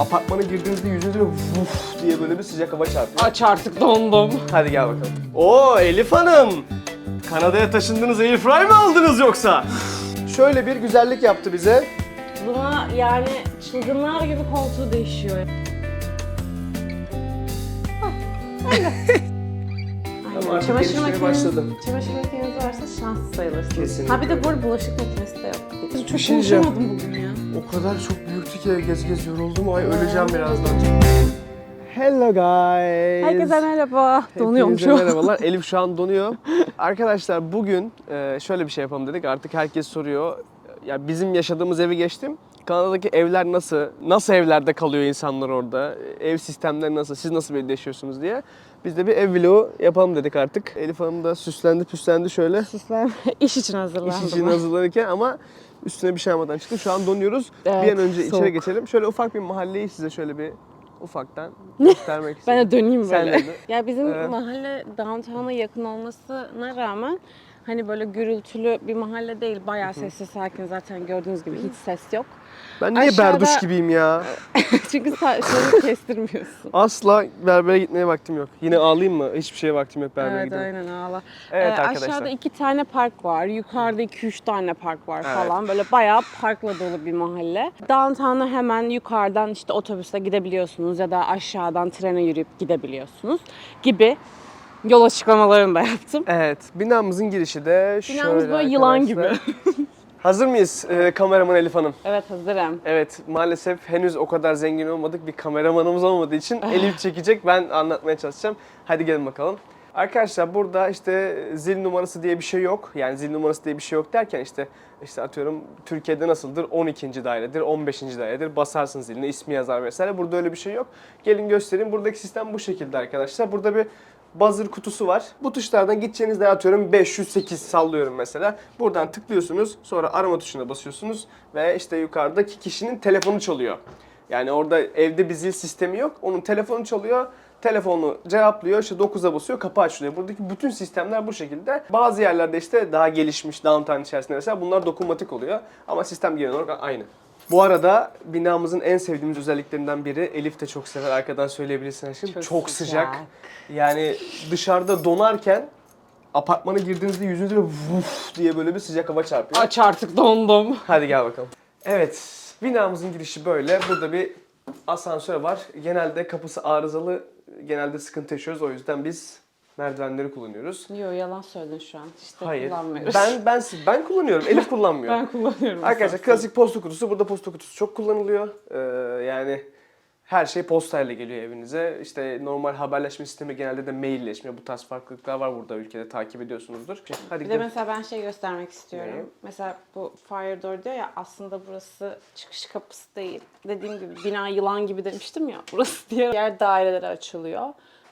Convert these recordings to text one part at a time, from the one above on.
Apartmana girdiğinizde yüzünüze vuf diye böyle bir sıcak hava çarpıyor. Aç artık dondum. Hadi gel bakalım. Oo Elif Hanım. Kanada'ya taşındınız Airfry mi aldınız yoksa? Şöyle bir güzellik yaptı bize. Buna yani çılgınlar gibi koltuğu değişiyor. Ama artık çamaşır gelişmeye makineniz, başladı. çamaşır makineniz varsa şanslı sayılırsınız. Kesinlikle Ha bir de bu arada bulaşık makinesi de yok. Biz çok şey diyeceğim. konuşamadım bugün ya. O kadar çok büyüktü ki gez gez yoruldum. Ay öleceğim birazdan. Hello guys. Herkese merhaba. Donuyorum Hepinize şu an. merhabalar. Elif şu an donuyor. Arkadaşlar bugün e, şöyle bir şey yapalım dedik. Artık herkes soruyor. Ya bizim yaşadığımız evi geçtim. Kanada'daki evler nasıl? Nasıl evlerde kalıyor insanlar orada? Ev sistemleri nasıl? Siz nasıl bir evde yaşıyorsunuz diye. Biz de bir ev vlogu yapalım dedik artık. Elif Hanım da süslendi püslendi şöyle. Süslen. İş için hazırlandım. İş için hazırlanırken ama üstüne bir şey almadan çıktı. Şu an donuyoruz. Evet, bir an önce soğuk. içeri geçelim. Şöyle ufak bir mahalleyi size şöyle bir ufaktan göstermek Ben istedim. de döneyim Sen böyle. dön. ya bizim Evet. mahalle downtown'a yakın olmasına rağmen hani böyle gürültülü bir mahalle değil. Bayağı sessiz sakin zaten gördüğünüz gibi hiç ses yok. Ben niye Aşağıda- berduş gibiyim ya? Çünkü saçlarını kestirmiyorsun. Asla berbere gitmeye vaktim yok. Yine ağlayayım mı? Hiçbir şeye vaktim yok berbere evet gidemem. aynen ağla. Evet Ee, arkadaşlar. Aşağıda iki tane park var. Yukarıda iki üç tane park var Evet. falan. Böyle bayağı parkla dolu bir mahalle. Downtown'a hemen yukarıdan işte otobüse gidebiliyorsunuz ya da aşağıdan trene yürüyüp gidebiliyorsunuz gibi yol açıklamalarını da yaptım. Evet, binamızın girişi de şöyle Binamız böyle yılan gibi. Hazır mıyız e, kameraman Elif Hanım? Evet hazırım. Evet, maalesef henüz o kadar zengin olmadık. Bir kameramanımız olmadığı için Elif çekecek. Ben anlatmaya çalışacağım. Hadi gelin bakalım. Arkadaşlar burada işte zil numarası diye bir şey yok. Yani zil numarası diye bir şey yok derken işte işte atıyorum Türkiye'de nasıldır? 12. dairedir, 15. dairedir. Basarsın ziline, ismi yazar vesaire. Burada öyle bir şey yok. Gelin göstereyim. Buradaki sistem bu şekilde arkadaşlar. Burada bir buzzer kutusu var. Bu tuşlardan gideceğinizde atıyorum 508 sallıyorum mesela. Buradan tıklıyorsunuz. Sonra arama tuşuna basıyorsunuz ve işte yukarıdaki kişinin telefonu çalıyor. Yani orada evde bir zil sistemi yok. Onun telefonu çalıyor. Telefonu cevaplıyor, işte 9'a basıyor, kapı açılıyor. Buradaki bütün sistemler bu şekilde. Bazı yerlerde işte daha gelişmiş downtown içerisinde mesela bunlar dokunmatik oluyor. Ama sistem genel olarak aynı. Bu arada binamızın en sevdiğimiz özelliklerinden biri, Elif de çok sever arkadan söyleyebilirsin aşkım. Çok, Çok sıcak. sıcak. Yani dışarıda donarken apartmana girdiğinizde yüzünüze vuf diye böyle bir sıcak hava çarpıyor. Aç artık dondum. Hadi gel bakalım. Evet, binamızın girişi böyle. Burada bir asansör var. Genelde kapısı arızalı, genelde sıkıntı yaşıyoruz. O yüzden biz merdivenleri kullanıyoruz. Yok yalan söyledin şu an. İşte Hayır. kullanmıyoruz. Ben ben ben kullanıyorum. Elif kullanmıyor. ben kullanıyorum. Arkadaşlar klasik posta kutusu. Burada posta kutusu çok kullanılıyor. Ee, yani her şey postayla geliyor evinize. İşte normal haberleşme sistemi genelde de mailleşme. Bu tarz farklılıklar var burada ülkede takip ediyorsunuzdur. Hadi Bir de mesela ben şey göstermek istiyorum. Ne? Mesela bu fire door diyor ya aslında burası çıkış kapısı değil. Dediğim gibi bina yılan gibi demiştim ya. Burası diğer, diğer dairelere açılıyor.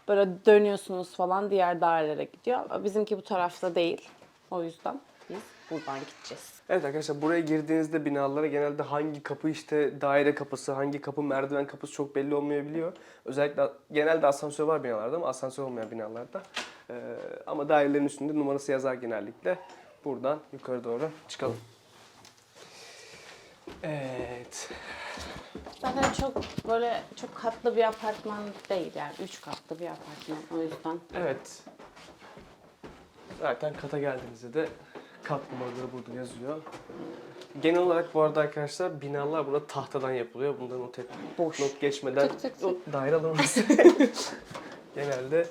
Böyle dönüyorsunuz falan diğer dairelere gidiyor. Bizimki bu tarafta değil. O yüzden biz buradan gideceğiz. Evet arkadaşlar buraya girdiğinizde binalara genelde hangi kapı işte daire kapısı, hangi kapı merdiven kapısı çok belli olmayabiliyor. Özellikle genelde asansör var binalarda ama asansör olmayan binalarda. Ee, ama dairelerin üstünde numarası yazar genellikle. Buradan yukarı doğru çıkalım. Evet. Zaten çok böyle çok katlı bir apartman değil yani. Üç katlı bir apartman o yüzden. Evet. Zaten kata geldiğinizde de kat numaraları burada yazıyor. Genel olarak bu arada arkadaşlar binalar burada tahtadan yapılıyor. Bunları not et. Boş. Not geçmeden Tık tık tık. o daire alınması. Genelde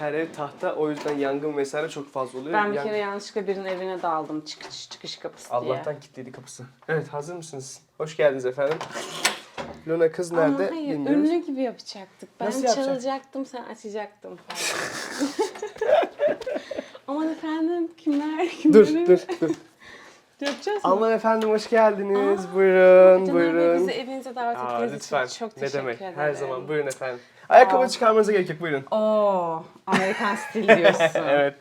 her ev tahta o yüzden yangın vesaire çok fazla oluyor. Ben bir Yan- kere yanlışlıkla birinin evine daldım çıkış çıkış kapısı diye. Allah'tan kilitliydi kapısı. Evet hazır mısınız? Hoş geldiniz efendim. Luna kız Ama nerede hayır, bilmiyoruz. ünlü gibi yapacaktık. Ben Nasıl yapacak? çalacaktım, sen açacaktın falan. Aman efendim, kimler, kimler? Dur dur dur. Yapacağız mı? Aman efendim hoş geldiniz. buyurun Caner Bey, buyurun. bizi evinize davet Aa, ettiğiniz lütfen. için çok ne teşekkür demek? ederim. Her zaman buyurun efendim. Ayakkabı Aa. çıkarmanıza gerek yok buyurun. Oo, Amerikan stil diyorsun. evet.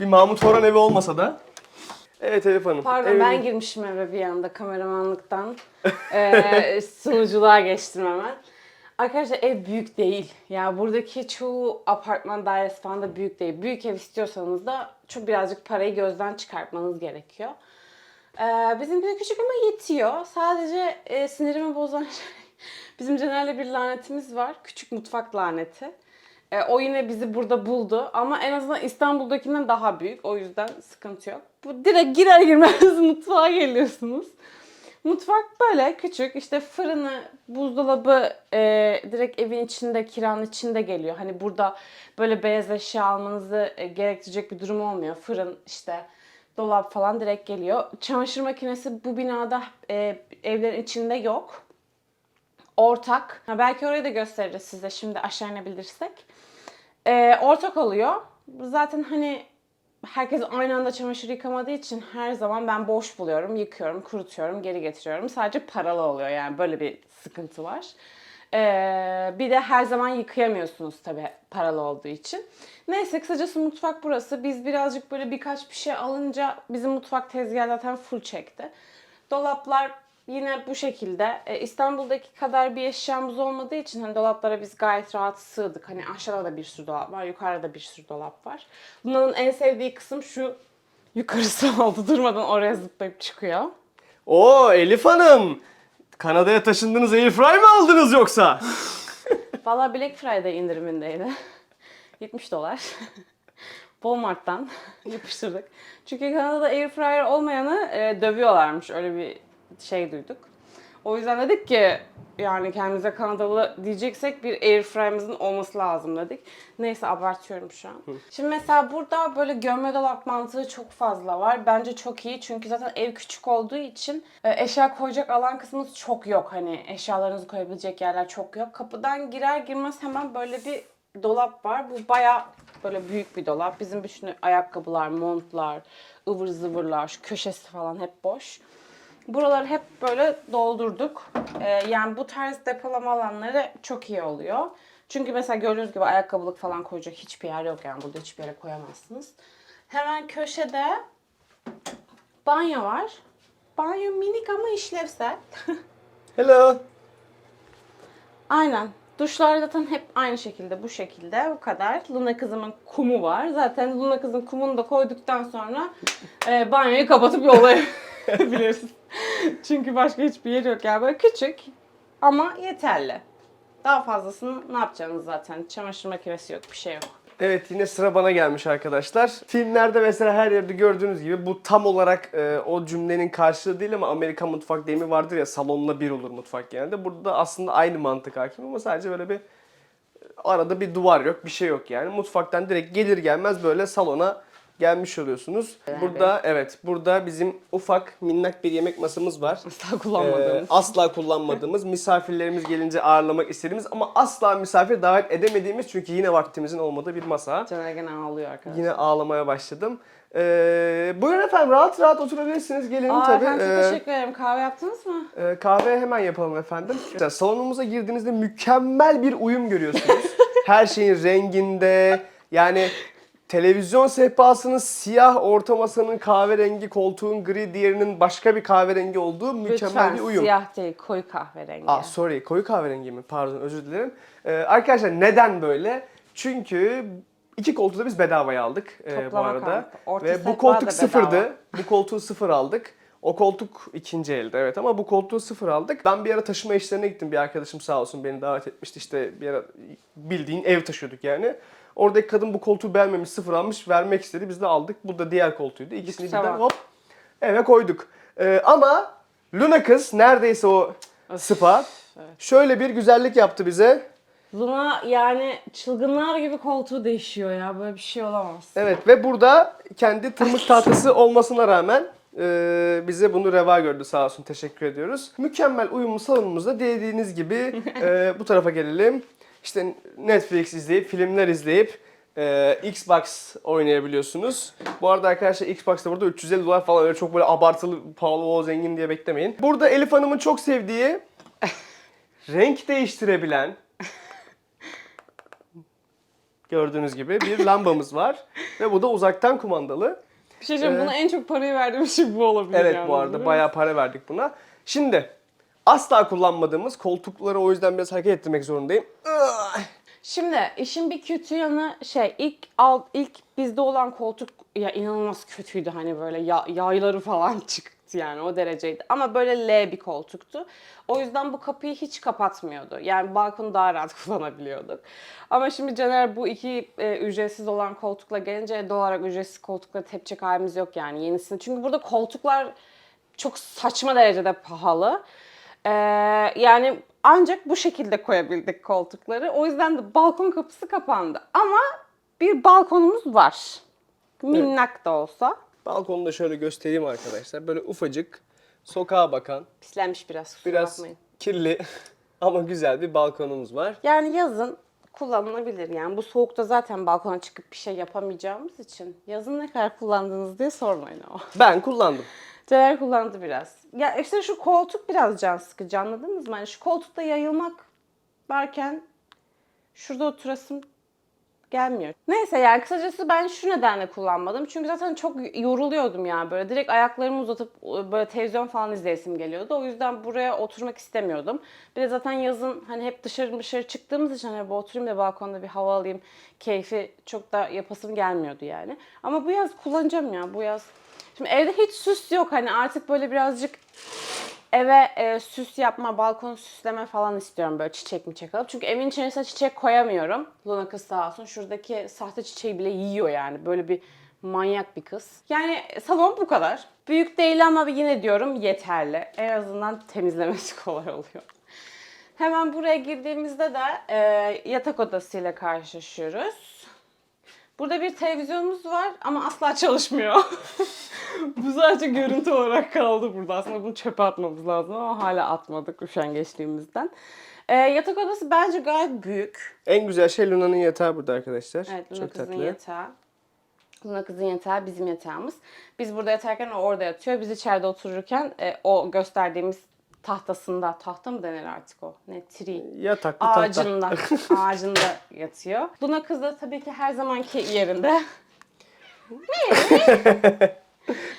Bir Mahmut Orhan evi olmasa da. Evet Elif Hanım. Pardon Evin- ben girmişim eve bir anda kameramanlıktan. Ee, sunuculuğa geçtim hemen. Arkadaşlar ev büyük değil. Ya buradaki çoğu apartman dairesi falan da büyük değil. Büyük ev istiyorsanız da çok birazcık parayı gözden çıkartmanız gerekiyor. Ee, bizim bir küçük ama yetiyor. Sadece e, sinirimi bozan şey Bizim Caner'le bir lanetimiz var. Küçük mutfak laneti. E, o yine bizi burada buldu ama en azından İstanbul'dakinden daha büyük. O yüzden sıkıntı yok. Bu direkt girer girmez mutfağa geliyorsunuz. Mutfak böyle küçük işte fırını, buzdolabı e, direkt evin içinde, kiranın içinde geliyor. Hani burada böyle beyaz eşya almanızı e, gerektirecek bir durum olmuyor. Fırın işte dolap falan direkt geliyor. Çamaşır makinesi bu binada e, evlerin içinde yok. Ortak. Ha, belki orayı da gösteririz size şimdi aşağı inebilirsek. E, ortak oluyor. Zaten hani herkes aynı anda çamaşır yıkamadığı için her zaman ben boş buluyorum, yıkıyorum, kurutuyorum, geri getiriyorum. Sadece paralı oluyor yani böyle bir sıkıntı var. Ee, bir de her zaman yıkayamıyorsunuz tabii paralı olduğu için. Neyse kısacası mutfak burası. Biz birazcık böyle birkaç bir şey alınca bizim mutfak tezgahı zaten full çekti. Dolaplar yine bu şekilde. Ee, İstanbul'daki kadar bir eşyamız olmadığı için hani dolaplara biz gayet rahat sığdık. Hani aşağıda da bir sürü dolap var, yukarıda da bir sürü dolap var. Bunların en sevdiği kısım şu yukarısı oldu. Durmadan oraya zıplayıp çıkıyor. Oo Elif Hanım. Kanada'ya taşındınız Airfry mi aldınız yoksa? Valla Black Friday indirimindeydi. 70 dolar. Walmart'tan yapıştırdık. Çünkü Kanada'da airfryer olmayanı e, dövüyorlarmış. Öyle bir şey duyduk. O yüzden dedik ki yani kendimize Kanadalı diyeceksek bir airfryer'ımızın olması lazım dedik. Neyse abartıyorum şu an. Şimdi mesela burada böyle gömme dolap mantığı çok fazla var. Bence çok iyi çünkü zaten ev küçük olduğu için e, eşya koyacak alan kısmımız çok yok. Hani eşyalarınızı koyabilecek yerler çok yok. Kapıdan girer girmez hemen böyle bir dolap var. Bu baya böyle büyük bir dolap. Bizim bütün ayakkabılar, montlar, ıvır zıvırlar, şu köşesi falan hep boş. Buraları hep böyle doldurduk. Ee, yani bu tarz depolama alanları çok iyi oluyor. Çünkü mesela gördüğünüz gibi ayakkabılık falan koyacak hiçbir yer yok yani burada hiçbir yere koyamazsınız. Hemen köşede banyo var. Banyo minik ama işlevsel. Hello. Aynen. Duşlar zaten hep aynı şekilde bu şekilde bu kadar. Luna kızımın kumu var. Zaten Luna kızın kumunu da koyduktan sonra e, banyoyu kapatıp yollayabilirsin. Çünkü başka hiçbir yer yok. Yani böyle küçük ama yeterli. Daha fazlasını ne yapacaksınız zaten? Çamaşır makinesi yok, bir şey yok. Evet yine sıra bana gelmiş arkadaşlar. Filmlerde mesela her yerde gördüğünüz gibi bu tam olarak e, o cümlenin karşılığı değil ama Amerikan mutfak deyimi vardır ya salonla bir olur mutfak genelde. Burada da aslında aynı mantık hakim ama sadece böyle bir e, arada bir duvar yok bir şey yok yani. Mutfaktan direkt gelir gelmez böyle salona gelmiş oluyorsunuz. Burada evet burada bizim ufak minnak bir yemek masamız var. Asla kullanmadığımız. Ee, asla kullanmadığımız, misafirlerimiz gelince ağırlamak istediğimiz ama asla misafir davet edemediğimiz çünkü yine vaktimizin olmadığı bir masa. Caner gene ağlıyor arkadaşlar. Yine ağlamaya başladım. Ee, buyurun efendim rahat rahat oturabilirsiniz. Gelin Aa, tabii. efendim çok Ee, teşekkür ederim. Kahve yaptınız mı? e, kahve hemen yapalım efendim. Mesela salonumuza girdiğinizde mükemmel bir uyum görüyorsunuz. Her şeyin renginde yani televizyon sehpasının siyah, orta masanın kahverengi, koltuğun gri, diğerinin başka bir kahverengi olduğu mükemmel Lütfen bir uyum. siyah değil, koyu kahverengi. Aa sorry, koyu kahverengi mi? Pardon, özür dilerim. Ee, arkadaşlar neden böyle? Çünkü iki koltuğu da biz bedavaya aldık e, bu Toplama arada. Orta Ve bu sehpa koltuk sıfırdı. Bu koltuğu sıfır aldık. O koltuk ikinci elde evet ama bu koltuğu sıfır aldık. Ben bir ara taşıma işlerine gittim. Bir arkadaşım sağ olsun beni davet etmişti. İşte bir ara bildiğin ev taşıyorduk yani. Oradaki kadın bu koltuğu beğenmemiş, sıfır almış, vermek istedi. Biz de aldık. Bu da diğer koltuğuydu. İkisini Tamam. birden hop eve koyduk. Ee, ama Luna kız neredeyse o spa şöyle bir güzellik yaptı bize. Luna yani çılgınlar gibi koltuğu değişiyor ya. Böyle bir şey olamaz. Evet ve burada kendi tırmık tahtası olmasına rağmen e, bize bunu reva gördü sağ olsun teşekkür ediyoruz. Mükemmel uyumlu salonumuzda dediğiniz gibi e, bu tarafa gelelim. İşte Netflix izleyip filmler izleyip e, Xbox oynayabiliyorsunuz. Bu arada arkadaşlar Xbox'ta burada 350 dolar falan öyle çok böyle abartılı pahalı o zengin diye beklemeyin. Burada Elif Hanım'ın çok sevdiği renk değiştirebilen gördüğünüz gibi bir lambamız var ve bu da uzaktan kumandalı. Bir şey diyeceğim, buna en çok parayı verdiğim şey bu olabilir Evet yalnız, bu arada bayağı para verdik buna. Şimdi asla kullanmadığımız koltukları o yüzden biraz hareket ettirmek zorundayım. Şimdi işin bir kötü yanı şey ilk alt ilk bizde olan koltuk ya inanılmaz kötüydü hani böyle ya, yayları falan çıktı koltuktu yani o dereceydi. Ama böyle L bir koltuktu. O yüzden bu kapıyı hiç kapatmıyordu. Yani balkonu daha rahat kullanabiliyorduk. Ama şimdi Caner bu iki e, ücretsiz olan koltukla gelince doğal olarak ücretsiz koltukla tepecek halimiz yok yani yenisini. Çünkü burada koltuklar çok saçma derecede pahalı. Ee, yani ancak bu şekilde koyabildik koltukları. O yüzden de balkon kapısı kapandı. Ama bir balkonumuz var. Minnak da olsa. Balkonu da şöyle göstereyim arkadaşlar. Böyle ufacık, sokağa bakan, Pislenmiş biraz kusura biraz bakmayın. kirli ama güzel bir balkonumuz var. Yani yazın kullanılabilir yani. Bu soğukta zaten balkona çıkıp bir şey yapamayacağımız için yazın ne kadar kullandınız diye sormayın ama. Ben kullandım. Caner kullandı biraz. Ya işte şu koltuk biraz can sıkıcı anladınız mı? Hani şu koltukta yayılmak varken şurada oturasım gelmiyor. Neyse yani kısacası ben şu nedenle kullanmadım. Çünkü zaten çok yoruluyordum yani böyle. Direkt ayaklarımı uzatıp böyle televizyon falan izleyesim geliyordu. O yüzden buraya oturmak istemiyordum. Bir de zaten yazın hani hep dışarı dışarı çıktığımız için hani oturayım da balkonda bir hava alayım keyfi çok da yapasım gelmiyordu yani. Ama bu yaz kullanacağım ya bu yaz. Şimdi evde hiç süs yok hani artık böyle birazcık eve e, süs yapma, balkon süsleme falan istiyorum böyle çiçek mi alıp. Çünkü evin içerisine çiçek koyamıyorum. Luna kız sağ olsun şuradaki sahte çiçeği bile yiyor yani. Böyle bir manyak bir kız. Yani salon bu kadar. Büyük değil ama yine diyorum yeterli. En azından temizlemesi kolay oluyor. Hemen buraya girdiğimizde de e, yatak odasıyla karşılaşıyoruz. Burada bir televizyonumuz var ama asla çalışmıyor. Bu sadece görüntü olarak kaldı burada. Aslında bunu çöpe atmamız lazım ama hala atmadık üşengeçliğimizden. Ee, yatak odası bence gayet büyük. En güzel şey Luna'nın yatağı burada arkadaşlar. Evet Luna Çok kızın tatlı. yatağı. Luna kızın yatağı bizim yatağımız. Biz burada yatarken o orada yatıyor. Biz içeride otururken e, o gösterdiğimiz tahtasında, tahta mı denir artık o? Ne? Tree. Yataklı tahta. Ağacında, ağacında yatıyor. Luna kız da tabii ki her zamanki yerinde.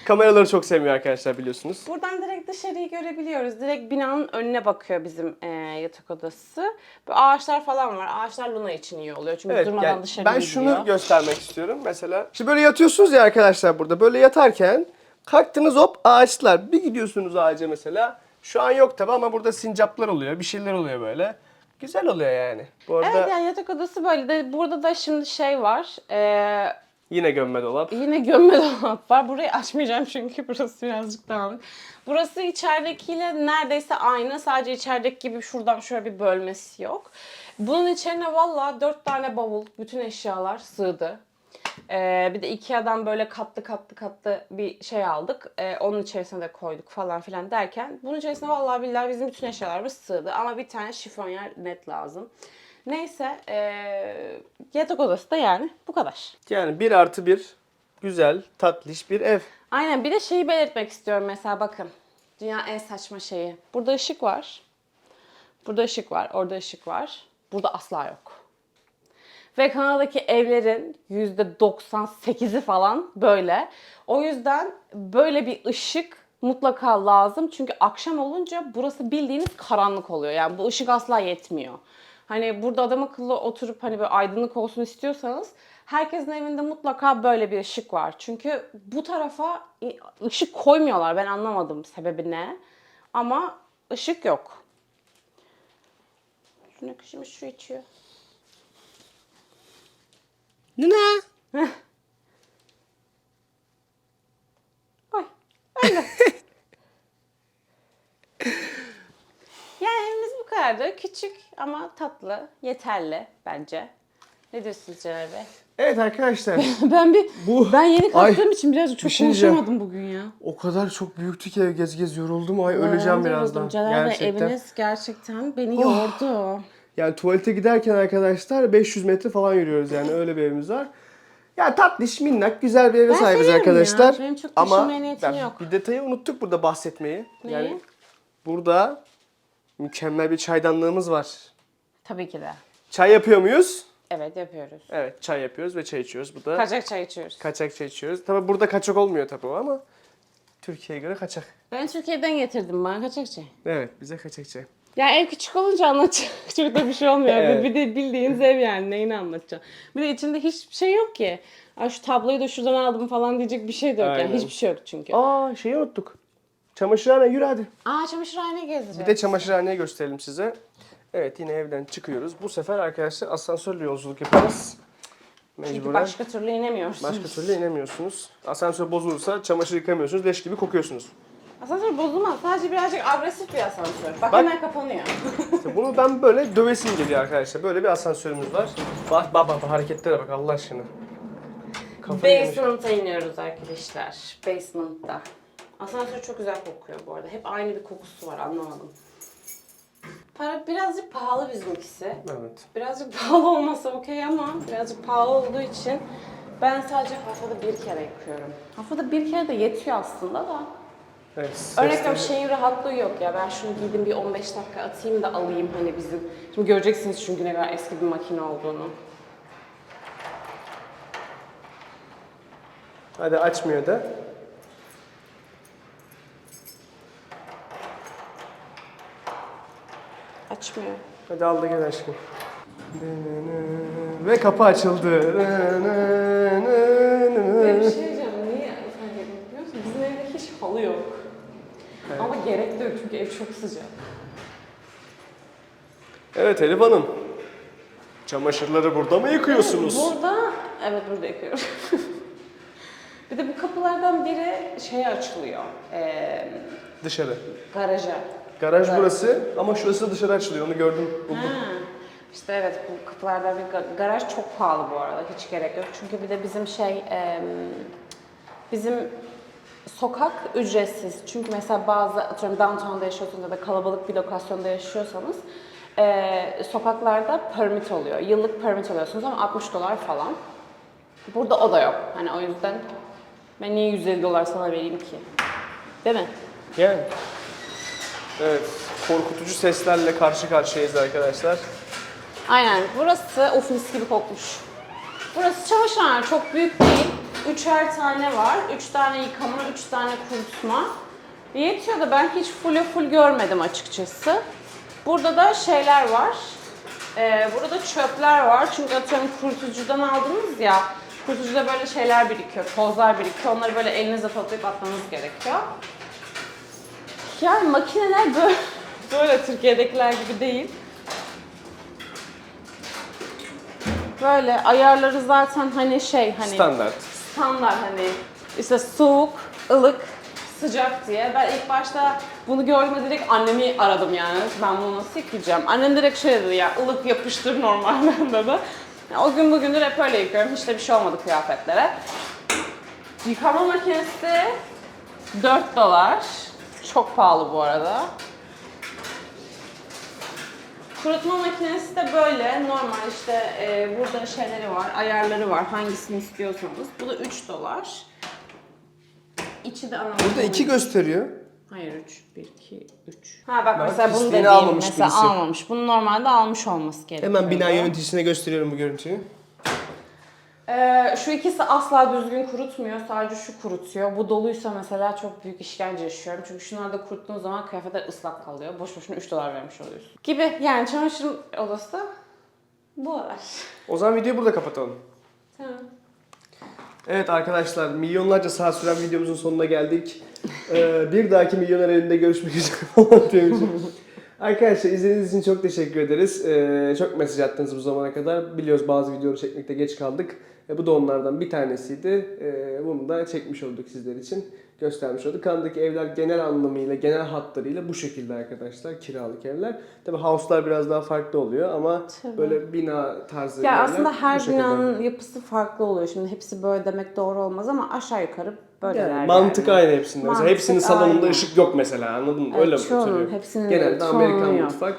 Kameraları çok sevmiyor arkadaşlar biliyorsunuz. Buradan direkt dışarıyı görebiliyoruz. Direkt binanın önüne bakıyor bizim e, yatak odası. Böyle ağaçlar falan var. Ağaçlar Luna için iyi oluyor. Çünkü Evet, durmadan yani dışarı ben gidiyor. şunu göstermek istiyorum mesela. Şimdi böyle yatıyorsunuz ya arkadaşlar burada. Böyle yatarken kalktınız hop ağaçlar. Bir gidiyorsunuz ağaca mesela. Şu an yok tabi ama burada sincaplar oluyor. Bir şeyler oluyor böyle. Güzel oluyor yani. Bu arada Evet yani yatak odası böyle. De, burada da şimdi şey var. E, yine gömme dolap. Yine gömme dolap var. Burayı açmayacağım çünkü burası birazcık dağınık. Burası içeridekiyle neredeyse aynı. Sadece içerideki gibi şuradan şöyle bir bölmesi yok. Bunun içine valla dört tane bavul, bütün eşyalar sığdı. Ee, bir de Ikea'dan böyle katlı katlı katlı bir şey aldık. Ee, onun içerisine de koyduk falan filan derken bunun içerisine vallahi billahi bizim bütün eşyalarımız sığdı. Ama bir tane şifonyer net lazım. Neyse ee, yatak odası da yani bu kadar. Yani bir artı bir güzel, tatlış bir ev. Aynen bir de şeyi belirtmek istiyorum mesela bakın. Dünya en saçma şeyi. Burada ışık var. Burada ışık var. Orada ışık var. Burada asla yok. Ve Kanada'daki evlerin %98'i falan böyle. O yüzden böyle bir ışık mutlaka lazım. Çünkü akşam olunca burası bildiğiniz karanlık oluyor. Yani bu ışık asla yetmiyor. Hani burada adam akıllı oturup hani böyle aydınlık olsun istiyorsanız herkesin evinde mutlaka böyle bir ışık var. Çünkü bu tarafa ışık koymuyorlar. Ben anlamadım sebebi ne. Ama ışık yok. Şuna kışımız şu içiyor. Ne? Ay. Öyle. yani evimiz bu kadardı. Küçük ama tatlı. Yeterli bence. Ne diyorsunuz Caner Bey? Evet arkadaşlar. ben bir Bu- ben yeni Ay, kalktığım için birazcık çok şey konuşamadım bugün ya. o kadar çok büyüktü ki ev gez gez yoruldum. Ay öleceğim birazdan. Caner Bey Gerçekten. eviniz gerçekten beni Oh. yordu. Yani tuvalete giderken arkadaşlar 500 metre falan yürüyoruz yani öyle bir evimiz var. Ya tatlış, minnak, güzel bir eve Ben sahibiz arkadaşlar. ya. Benim çok Ama ben yok. bir detayı unuttuk burada bahsetmeyi. Neyi? Yani burada mükemmel bir çaydanlığımız var. Tabii ki de. Çay yapıyor muyuz? Evet yapıyoruz. Evet çay yapıyoruz ve çay içiyoruz. Bu da Kaçak çay içiyoruz. kaçak çay içiyoruz. Tabi burada kaçak olmuyor tabi o ama Türkiye'ye göre kaçak. Ben Türkiye'den getirdim bana kaçak çay. Evet bize kaçak çay. Ya ev küçük olunca anlatacak çok da bir şey olmuyor. Evet. Bir de bildiğiniz ev yani neyini anlatacağım. Bir de içinde hiçbir şey yok ki. Ay şu tabloyu da şuradan aldım falan diyecek bir şey de yok Aynen. yani. Hiçbir şey yok çünkü. Aa şeyi unuttuk. Çamaşırhane yürü hadi. Aa çamaşırhane gezeceğiz. Bir de çamaşırhaneyi gösterelim size. Evet yine evden çıkıyoruz. Bu sefer arkadaşlar asansörle yolculuk yaparız. Çünkü Mecburen. başka türlü inemiyorsunuz. Başka türlü inemiyorsunuz. Asansör bozulursa çamaşır yıkamıyorsunuz. Leş gibi kokuyorsunuz. Asansör bozulmaz. Sadece birazcık agresif bir asansör. Bak, Bak. hemen kapanıyor. İşte bunu ben böyle dövesim geliyor arkadaşlar. Böyle bir asansörümüz var. Bak bak bak hareketlere bak Allah aşkına. Kafayı yemiş. Basement'a iniyoruz arkadaşlar. Basement'ta. Asansör çok güzel kokuyor bu arada. Hep aynı bir kokusu var anlamadım. Para birazcık pahalı bizimkisi. Evet. Birazcık pahalı olmasa okey ama birazcık pahalı olduğu için ben sadece haftada bir kere yıkıyorum. Haftada bir kere de yetiyor aslında da. Evet. Örnek veriyorum şeyin rahatlığı yok ya. Ben şunu giydim bir 15 dakika atayım da alayım hani bizim. Şimdi göreceksiniz çünkü ne kadar eski bir makine olduğunu. Hadi açmıyor da. Açmıyor. Hadi al da gel aşkım. Ve kapı açıldı. Ve bir şey diyeceğim. Niye fark ettim biliyor musun? Bizim evde hiç halı yok. Ama gerek de yok çünkü ev çok sıcak. Evet Elif Hanım. Çamaşırları burada mı yıkıyorsunuz? Burada, evet burada yıkıyorum. bir de bu kapılardan biri şeye açılıyor. Ee, Dışarı. garaja. Garaj Evet. burası ama şurası dışarı açılıyor. Onu gördüm, buldum. Ha. İşte evet bu kapılardan bir ga- garaj çok pahalı bu arada. Hiç gerek yok. Çünkü bir de bizim şey bizim sokak ücretsiz. Çünkü mesela bazı atıyorum downtown'da yaşıyorsanız ya da kalabalık bir lokasyonda yaşıyorsanız e, sokaklarda permit oluyor. Yıllık permit alıyorsunuz ama 60 dolar falan. Burada o da yok. Hani o yüzden ben niye 150 dolar sana vereyim ki? Değil mi? Yani. Evet. Korkutucu seslerle karşı karşıyayız arkadaşlar. Aynen. Burası ofis gibi kokmuş. Burası çamaşırhane. Çok büyük değil. Üçer tane var. Üç tane yıkama, üç tane kurutma. Yetiyor da ben hiç full full görmedim açıkçası. Burada da şeyler var. Ee, burada çöpler var. Çünkü atıyorum kurutucudan aldınız ya. Kurutucuda böyle şeyler birikiyor, tozlar birikiyor. Onları böyle elinizle toplayıp atmanız gerekiyor. Yani makineler böyle, böyle Türkiye'dekiler gibi değil. Böyle ayarları zaten hani şey hani Standart. Standart hani işte soğuk, ılık, sıcak diye. Ben ilk başta bunu gördüğümde direkt annemi aradım yani. Ben bunu nasıl yıkayacağım? Annem direkt şey dedi ya ılık yapıştır normalden dedi. O gün bugündür hep öyle yıkıyorum. Hiç de bir şey olmadı kıyafetlere. Yıkama makinesi 4 dolar. Çok pahalı bu arada. Kurutma makinesi de böyle normal işte e, burada şeyleri var, ayarları var hangisini istiyorsanız. Bu da 3 dolar. İçi de ana Burada iki gösteriyor. Hayır 3, 1, 2, 3. Ha bak Ben mesela bunu pisliğini dediğim almamış mesela birisi. almamış. Bunu normalde almış olması gerekiyor. Hemen bina yöneticisine gösteriyorum bu görüntüyü. Ee, şu ikisi asla düzgün kurutmuyor. Sadece şu kurutuyor. Bu doluysa mesela çok büyük işkence yaşıyorum. Çünkü şunları da kuruttuğun zaman kıyafetler ıslak kalıyor. Boş boşuna 3 dolar vermiş oluyorsun. Gibi yani çamaşır odası da bu var. O zaman videoyu burada kapatalım. Tamam. Evet arkadaşlar milyonlarca saat süren videomuzun sonuna geldik. Ee, bir dahaki milyoner elinde görüşmek üzere falan diyormuşum. Arkadaşlar izlediğiniz için çok teşekkür ederiz. Ee, çok mesaj attınız bu zamana kadar. Biliyoruz bazı videoları çekmekte geç kaldık. E, bu da onlardan bir tanesiydi. E, bunu da çekmiş olduk sizler için. Göstermiş olduk. Kanadaki evler genel anlamıyla, genel hatlarıyla bu şekilde arkadaşlar. Kiralık evler. Tabi house'lar biraz daha farklı oluyor ama Tabii. böyle bina tarzı Ya evler aslında her şekilde. binanın yapısı farklı oluyor. Şimdi hepsi böyle demek doğru olmaz ama aşağı yukarı böyleler Yani mantık yani. aynı hepsinde. Mesela Mantık hepsinin salonunda aynı. ışık yok mesela anladın mı? Evet, Öyle çoğunun, söylüyorum. hepsinin Genelde Amerikan mutfak.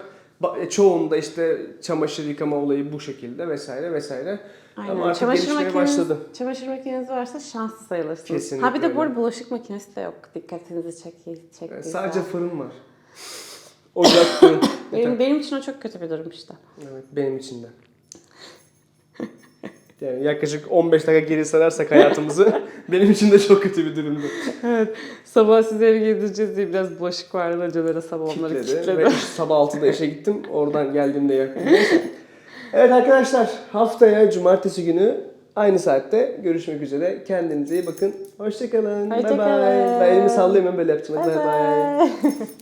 E, Çoğunda işte çamaşır yıkama olayı bu şekilde vesaire vesaire. Aynen. Ama artık çamaşır makineniz, başladı. çamaşır makineniz varsa şanslı sayılırsınız. Kesinlikle ha bir de bu öyle. arada bulaşık makinesi de yok. Dikkatinizi çek Yani sadece fırın var. Ocak fırın. benim, benim için o çok kötü bir durum işte. Evet benim için de. Yani yaklaşık 15 dakika geri sararsak hayatımızı benim için de çok kötü bir durumdu. Evet. Sabah size eve gideceğiz diye biraz bulaşık vardı. Acılara sabah onları Kitledi. Ve sabah 6'da işe gittim. Oradan geldiğimde yaktım. Evet arkadaşlar haftaya cumartesi günü Aynı saatte görüşmek üzere. Kendinize iyi bakın. Hoşçakalın. Bye Hoşça bye. kalın. Ben elimi sallayayım ben böyle yapacağım. Bye Bye bye. bye.